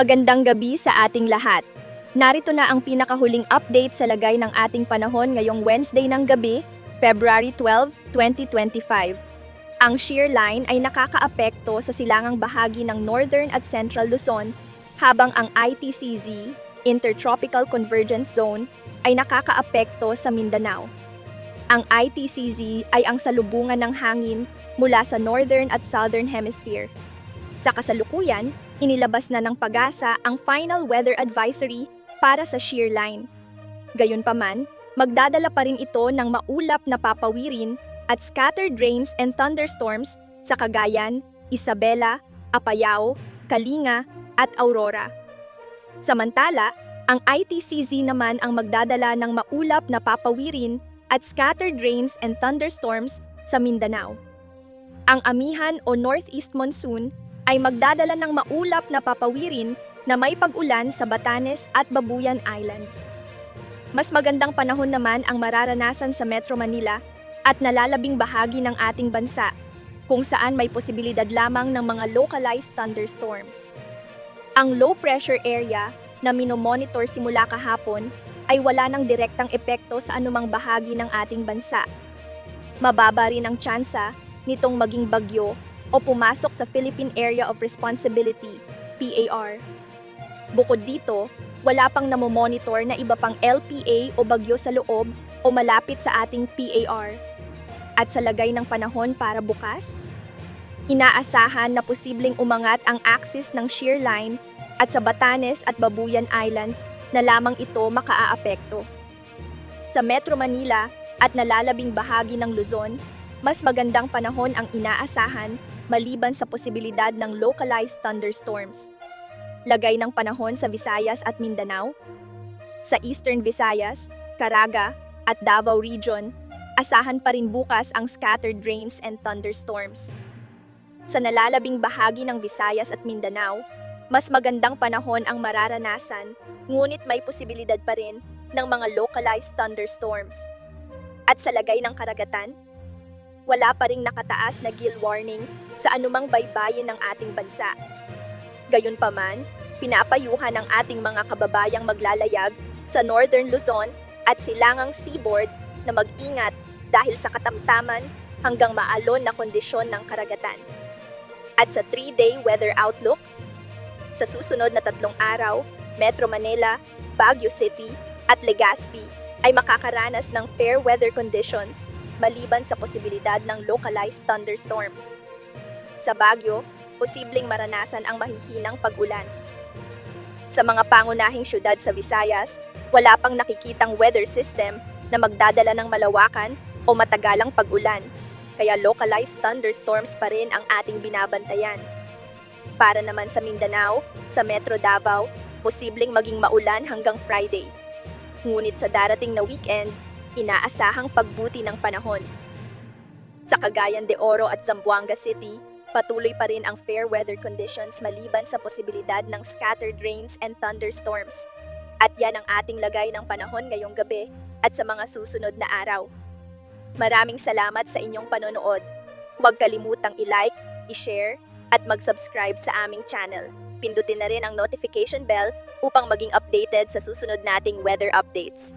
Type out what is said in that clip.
Magandang gabi sa ating lahat. Narito na ang pinakahuling update sa lagay ng ating panahon ngayong Wednesday ng gabi, February 12, 2025. Ang shear line ay nakakaapekto sa silangang bahagi ng Northern at Central Luzon, habang ang ITCZ, Intertropical Convergence Zone, ay nakakaapekto sa Mindanao. Ang ITCZ ay ang salubungan ng hangin mula sa Northern at Southern Hemisphere. Sa kasalukuyan, inilabas na ng pag-asa ang final weather advisory para sa shear line. Gayunpaman, magdadala pa rin ito ng maulap na papawirin at scattered rains and thunderstorms sa Cagayan, Isabela, Apayao, Kalinga at Aurora. Samantala, ang ITCZ naman ang magdadala ng maulap na papawirin at scattered rains and thunderstorms sa Mindanao. Ang amihan o northeast monsoon ay magdadala ng maulap na papawirin na may pag-ulan sa Batanes at Babuyan Islands. Mas magandang panahon naman ang mararanasan sa Metro Manila at nalalabing bahagi ng ating bansa, kung saan may posibilidad lamang ng mga localized thunderstorms. Ang low pressure area na minomonitor simula kahapon ay wala ng direktang epekto sa anumang bahagi ng ating bansa. Mababa rin ang tsansa nitong maging bagyo o pumasok sa Philippine Area of Responsibility, PAR. Bukod dito, wala pang namomonitor na iba pang LPA o bagyo sa loob o malapit sa ating PAR. At sa lagay ng panahon para bukas, inaasahan na posibleng umangat ang axis ng shear line at sa Batanes at Babuyan Islands na lamang ito makaaapekto. Sa Metro Manila at nalalabing bahagi ng Luzon, mas magandang panahon ang inaasahan maliban sa posibilidad ng localized thunderstorms. Lagay ng panahon sa Visayas at Mindanao. Sa Eastern Visayas, Caraga at Davao Region, asahan pa rin bukas ang scattered rains and thunderstorms. Sa nalalabing bahagi ng Visayas at Mindanao, mas magandang panahon ang mararanasan, ngunit may posibilidad pa rin ng mga localized thunderstorms. At sa lagay ng karagatan, wala pa ring nakataas na gill warning sa anumang baybayin ng ating bansa. Gayunpaman, pinapayuhan ng ating mga kababayang maglalayag sa Northern Luzon at silangang seaboard na mag-ingat dahil sa katamtaman hanggang maalon na kondisyon ng karagatan. At sa 3-day weather outlook, sa susunod na tatlong araw, Metro Manila, Baguio City at Legazpi ay makakaranas ng fair weather conditions maliban sa posibilidad ng localized thunderstorms. Sa Baguio, posibleng maranasan ang mahihinang pag-ulan. Sa mga pangunahing syudad sa Visayas, wala pang nakikitang weather system na magdadala ng malawakan o matagalang pag-ulan, kaya localized thunderstorms pa rin ang ating binabantayan. Para naman sa Mindanao, sa Metro Davao, posibleng maging maulan hanggang Friday. Ngunit sa darating na weekend, inaasahang pagbuti ng panahon. Sa Cagayan de Oro at Zamboanga City, patuloy pa rin ang fair weather conditions maliban sa posibilidad ng scattered rains and thunderstorms. At yan ang ating lagay ng panahon ngayong gabi at sa mga susunod na araw. Maraming salamat sa inyong panonood. Huwag kalimutang i-like, i-share, at mag-subscribe sa aming channel. Pindutin na rin ang notification bell upang maging updated sa susunod nating weather updates.